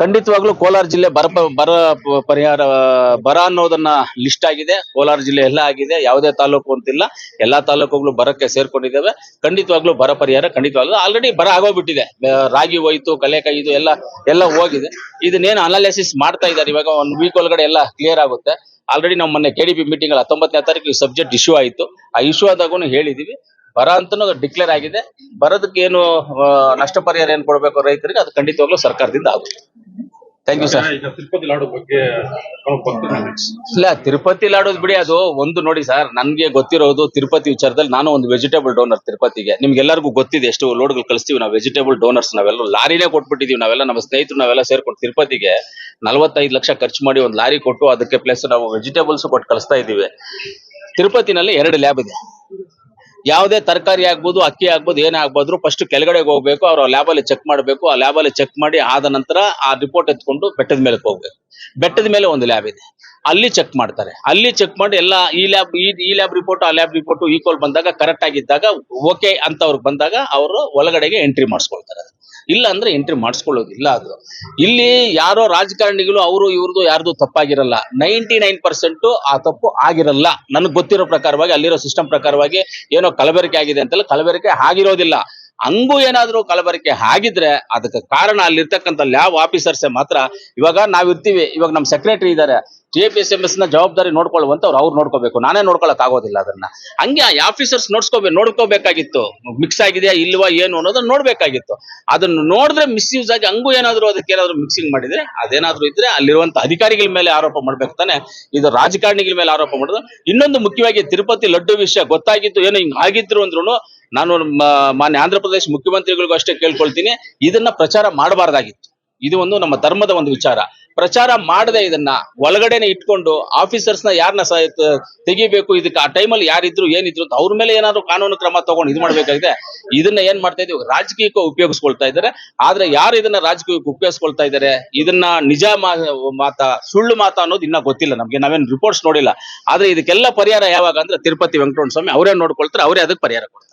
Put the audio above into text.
ಖಂಡಿತವಾಗ್ಲೂ ಕೋಲಾರ ಜಿಲ್ಲೆ ಬರ ಬರ ಪರಿಹಾರ, ಬರ ಅನ್ನೋದನ್ನ ಲಿಸ್ಟ್ ಆಗಿದೆ. ಕೋಲಾರ ಜಿಲ್ಲೆ ಎಲ್ಲ ಆಗಿದೆ. ಯಾವುದೇ ತಾಲೂಕು ಅಂತಿಲ್ಲ. ಎಲ್ಲಾ ತಾಲೂಕುಗಳು ಬರಕ್ಕೆ ಸೇರ್ಕೊಂಡಿದ್ದಾವೆ. ಖಂಡಿತವಾಗ್ಲೂ ಬರ ಪರಿಹಾರ ಖಂಡಿತವಾಗ್ಲೂ ಆಲ್ರೆಡಿ ಬರ ಆಗೋಗ್ಬಿಟ್ಟಿದೆ. ರಾಗಿ ಹೋಯ್ತು ಕಲೆಕಾಯಿ ಇದು ಎಲ್ಲ ಎಲ್ಲ ಹೋಗಿದೆ. ಇದನ್ನೇನು ಅನಾಲಿಸಿಸ್ ಮಾಡ್ತಾ ಇದ್ದಾರೆ. ಇವಾಗ ಒಂದು ವೀಕ್ ಒಳಗಡೆ ಎಲ್ಲ ಕ್ಲಿಯರ್ ಆಗುತ್ತೆ. ಆಲ್ರೆಡಿ ನಾವು ಮೊನ್ನೆ ಕೆಡಿಪಿ ಮೀಟಿಂಗ್ ಅಲ್ಲಿ ಹತ್ತೊಂಬತ್ತನೇ ತಾರೀಕು ಸಬ್ಜೆಕ್ಟ್ ಇಶ್ಯೂ ಆಯ್ತು. ಆ ಇಶ್ಯೂ ಆದಾಗೂ ಹೇಳಿದೀವಿ. ಬರ ಅಂತನೂ ಡಿಕ್ಲೇರ್ ಆಗಿದೆ. ಬರೋದಕ್ಕೆ ಏನು ನಷ್ಟ ಪರಿಹಾರ ಏನ್ ಕೊಡಬೇಕು ರೈತರಿಗೆ ಅದು ಖಂಡಿತವಾಗ್ಲೂ ಸರ್ಕಾರದಿಂದ ಆಗುತ್ತೆ. Thank you sir Tirupati laddu ಬಗ್ಗೆ ಇಲ್ಲ ತಿರುಪತಿ ಲಾಡೋದು ಬಿಡಿ ಅದು ಒಂದು ನೋಡಿ ಸರ್ ನನ್ಗೆ ಗೊತ್ತಿರೋದು ತಿರುಪತಿ ವಿಚಾರದಲ್ಲಿ ನಾನು ಒಂದು ವೆಜಿಟೇಬಲ್ ಡೋನರ್ ತಿರುಪತಿಗೆ. ನಿಮ್ಗೆಲ್ಲರಿಗೂ ಗೊತ್ತಿದೆ ಎಷ್ಟು ಲೋಡ್ಗಳು ಕಳಿಸ್ತೀವಿ ನಾವು ವೆಜಿಟೇಬಲ್ ಡೋನರ್ಸ್ ನಾವೆಲ್ಲ. ಲಾರಿನೇ ಕೊಟ್ಬಿಟ್ಟಿದೀವಿ ನಾವೆಲ್ಲ ನಮ್ಮ ಸ್ನೇಹಿತರು ನಾವೆಲ್ಲ ಸೇರ್ಕೊಂಡು ತಿರುಪತಿಗೆ ನಲವತ್ತೈದು ಲಕ್ಷ ಖರ್ಚು ಮಾಡಿ ಒಂದು ಲಾರಿ ಕೊಟ್ಟು ಅದಕ್ಕೆ ಪ್ಲಸ್ ನಾವು ವೆಜಿಟೇಬಲ್ಸ್ ಕೊಟ್ಟು ಕಳಿಸ್ತಾ ಇದ್ದೀವಿ. ತಿರುಪತಿನಲ್ಲಿ ಎರಡು ಲ್ಯಾಬ್ ಇದೆ. ಯಾವುದೇ ತರಕಾರಿ ಆಗ್ಬೋದು, ಅಕ್ಕಿ ಆಗ್ಬೋದು, ಏನೇ ಆಗ್ಬೋದ್ರು ಫಸ್ಟ್ ಕೆಳಗಡೆ ಹೋಗ್ಬೇಕು, ಅವ್ರು ಲ್ಯಾಬ್ ಅಲ್ಲಿ ಚೆಕ್ ಮಾಡಬೇಕು, ಆ ಲ್ಯಾಬ್ ಅಲ್ಲಿ ಚೆಕ್ ಮಾಡಿ ಆದ ನಂತರ ಆ ರಿಪೋರ್ಟ್ ಎತ್ಕೊಂಡು ಬೆಟ್ಟದ ಮೇಲೆ ಹೋಗ್ಬೇಕು. ಬೆಟ್ಟದ ಮೇಲೆ ಒಂದು ಲ್ಯಾಬ್ ಇದೆ. ಅಲ್ಲಿ ಚೆಕ್ ಮಾಡ್ತಾರೆ. ಅಲ್ಲಿ ಚೆಕ್ ಮಾಡಿ ಎಲ್ಲ ಈ ಲ್ಯಾಬ್ ಈ ಲ್ಯಾಬ್ ರಿಪೋರ್ಟ್ ಆ ಲ್ಯಾಬ್ ರಿಪೋರ್ಟ್ ಈಕ್ವಲ್ ಬಂದಾಗ ಕರೆಕ್ಟ್ ಆಗಿದ್ದಾಗ ಓಕೆ ಅಂತ ಅವ್ರಿಗೆ ಬಂದಾಗ ಅವರು ಒಳಗಡೆಗೆ ಎಂಟ್ರಿ ಮಾಡಿಸ್ಕೊಳ್ತಾರೆ. ಇಲ್ಲ ಅಂದ್ರೆ ಎಂಟ್ರಿ ಮಾಡಿಸ್ಕೊಳ್ಳೋದಿಲ್ಲ ಅದು. ಇಲ್ಲಿ ಯಾರೋ ರಾಜಕಾರಣಿಗಳು, ಅವರು ಇವ್ರದ್ದು ಯಾರ್ದು ತಪ್ಪಾಗಿರಲ್ಲ. ನೈಂಟಿ ನೈನ್ ಪರ್ಸೆಂಟ್ ಆ ತಪ್ಪು ಆಗಿರಲ್ಲ. ನನಗೆ ಗೊತ್ತಿರೋ ಪ್ರಕಾರವಾಗಿ, ಅಲ್ಲಿರೋ ಸಿಸ್ಟಮ್ ಪ್ರಕಾರವಾಗಿ ಏನೋ ಕಲಬೆರಕೆ ಆಗಿದೆ ಅಂತೆಲ್ಲ ಕಲಬೆರಕೆ ಆಗಿರೋದಿಲ್ಲ. ಹಂಗೂ ಏನಾದರೂ ಕಲಬೆರಕೆ ಆಗಿದ್ರೆ ಅದಕ್ಕೆ ಕಾರಣ ಅಲ್ಲಿರ್ತಕ್ಕಂಥ ಲ್ಯಾಬ್ ಆಫೀಸರ್ಸ್ ಮಾತ್ರ ಇವಾಗ ನಾವ್ ಇರ್ತೀವಿ ಇವಾಗ ನಮ್ ಸೆಕ್ರೆಟರಿ ಇದಾರೆ. ಟಿ ಎಫ್ ಎಸ್ ಎಂ ಎಸ್ನ ಜವಾಬ್ದಾರಿ ನೋಡ್ಕೊಳ್ಳುವಂತ ಅವ್ರು ಅವ್ರು ನೋಡ್ಕೋಬೇಕು. ನಾನೇ ನೋಡ್ಕೊಳಕ್ ಆಗೋದಿಲ್ಲ ಅದನ್ನ. ಹಂಗೆ ಆ ಆಫೀಸರ್ಸ್ ನೋಡ್ಸ್ಕೋಬೇಕು ನೋಡ್ಕೋಬೇಕಾಗಿತ್ತು. ಮಿಕ್ಸ್ ಆಗಿದೆಯಾ, ಇಲ್ವಾ, ಏನು ಅನ್ನೋದನ್ನ ನೋಡ್ಬೇಕಾಗಿತ್ತು. ಅದನ್ನ ನೋಡಿದ್ರೆ ಮಿಸ್ಯೂಸ್ ಆಗಿ ಹಂಗೂ ಏನಾದ್ರು ಅದಕ್ಕೆ ಏನಾದ್ರು ಮಿಕ್ಸಿಂಗ್ ಮಾಡಿದ್ರೆ, ಅದೇನಾದ್ರು ಇದ್ರೆ ಅಲ್ಲಿರುವಂತ ಅಧಿಕಾರಿಗಳ ಮೇಲೆ ಆರೋಪ ಮಾಡ್ಬೇಕು ತಾನೆ. ಇದು ರಾಜಕಾರಣಿಗಳ ಮೇಲೆ ಆರೋಪ ಮಾಡೋದು. ಇನ್ನೊಂದು ಮುಖ್ಯವಾಗಿ ತಿರುಪತಿ ಲಡ್ಡು ವಿಷಯ ಗೊತ್ತಾಗಿತ್ತು, ಏನೋ ಹಿಂಗ್ ಆಗಿದ್ರು ಅಂದ್ರೂ ನಾನು ಮಾನ್ಯ ಆಂಧ್ರ ಪ್ರದೇಶ ಮುಖ್ಯಮಂತ್ರಿಗಳಿಗೂ ಅಷ್ಟೇ ಕೇಳ್ಕೊಳ್ತೀನಿ. ಇದನ್ನ ಪ್ರಚಾರ ಮಾಡಬಾರ್ದಾಗಿತ್ತು. ಇದು ಒಂದು ನಮ್ಮ ಧರ್ಮದ ಒಂದು ವಿಚಾರ. ಪ್ರಚಾರ ಮಾಡದೆ ಇದನ್ನ ಒಳಗಡೆನೆ ಇಟ್ಕೊಂಡು ಆಫೀಸರ್ಸ್ನ ಯಾರನ್ನ ತೆಗಿಬೇಕು, ಇದಕ್ಕೆ ಆ ಟೈಮಲ್ಲಿ ಯಾರಿದ್ರು ಏನಿದ್ರು ಅಂತ ಅವ್ರ ಮೇಲೆ ಏನಾದ್ರು ಕಾನೂನು ಕ್ರಮ ತಗೊಂಡು ಇದು ಮಾಡ್ಬೇಕಾಗಿದೆ. ಇದನ್ನ ಏನ್ ಮಾಡ್ತಾ ಇದೀವಿ ರಾಜಕೀಯಕ್ಕೆ ಉಪಯೋಗಿಸ್ಕೊಳ್ತಾ ಇದ್ದಾರೆ. ಆದ್ರೆ ಯಾರು ಇದನ್ನ ರಾಜಕೀಯಕ್ಕೆ ಉಪಯೋಗಿಸ್ಕೊಳ್ತಾ ಇದ್ದಾರೆ? ಇದನ್ನ ನಿಜ ಮಾತಾ, ಸುಳ್ಳು ಮಾತಾ ಅನ್ನೋದು ಇನ್ನ ಗೊತ್ತಿಲ್ಲ ನಮ್ಗೆ. ನಾವೇನ್ ರಿಪೋರ್ಟ್ಸ್ ನೋಡಿಲ್ಲ. ಆದ್ರೆ ಇದಕ್ಕೆಲ್ಲ ಪರಿಹಾರ ಯಾವಾಗ ಅಂದ್ರೆ ತಿರುಪತಿ ವೆಂಕಟರಮಣ ಸ್ವಾಮಿ ಅವರೇ ನೋಡ್ಕೊಳ್ತಾರೆ, ಅವರೇ ಅದಕ್ಕೆ ಪರಿಹಾರ ಕೊಡ್ತಾರೆ.